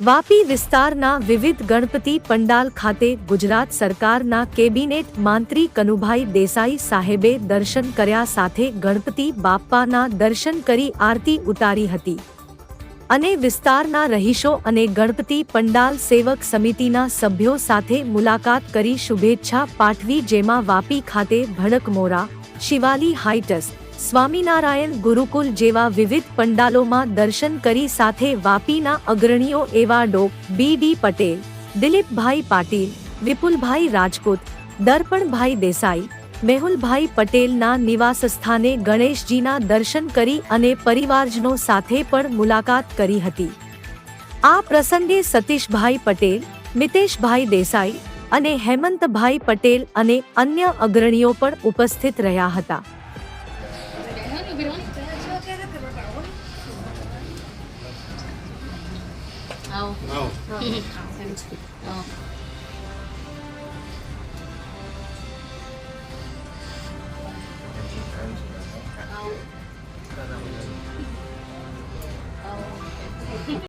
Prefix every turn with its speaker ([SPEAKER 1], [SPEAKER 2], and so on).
[SPEAKER 1] વાપી વિસ્તારના વિવિધ ગણપતિ પંડાલ ખાતે ગુજરાત સરકારના કેબિનેટ મંત્રી કનુભાઈ દેસાઈ સાહેબે દર્શન કર્યા સાથે ગણપતિ બાપ્પાના દર્શન કરી આરતી ઉતારી હતી. અને વિસ્તારના રહીશો અને ગણપતિ પંડાલ સેવક સમિતિના સભ્યો સાથે મુલાકાત કરી શુભેચ્છા પાઠવી જેમાં વાપી ખાતે ભડકમોરા, શિવાલી હાઇટસ સ્વામિનારાયણ ગુરુકુલ જેવા વિવિધ પંડાલોમાં દર્શન કરી સાથે વાપીના અગ્રણીઓ એવા ડો. બી. ડી. પટેલ, દિલીપભાઈ પાટીલ, વિપુલભાઈ રાજપૂત, દર્પણભાઈ દેસાઈ, મેહુલભાઈ પટેલના નિવાસ સ્થાને ગણેશજીના દર્શન કરી અને પરિવારજનો સાથે પણ મુલાકાત કરી હતી. આ પ્રસંગે સતીશભાઈ પટેલ, મિતેશભાઈ દેસાઈ અને હેમંતભાઈ પટેલ અને અન્ય અગ્રણીઓ પણ ઉપસ્થિત રહ્યા હતા.
[SPEAKER 2] we
[SPEAKER 3] don't.
[SPEAKER 2] Oh. No. Oh.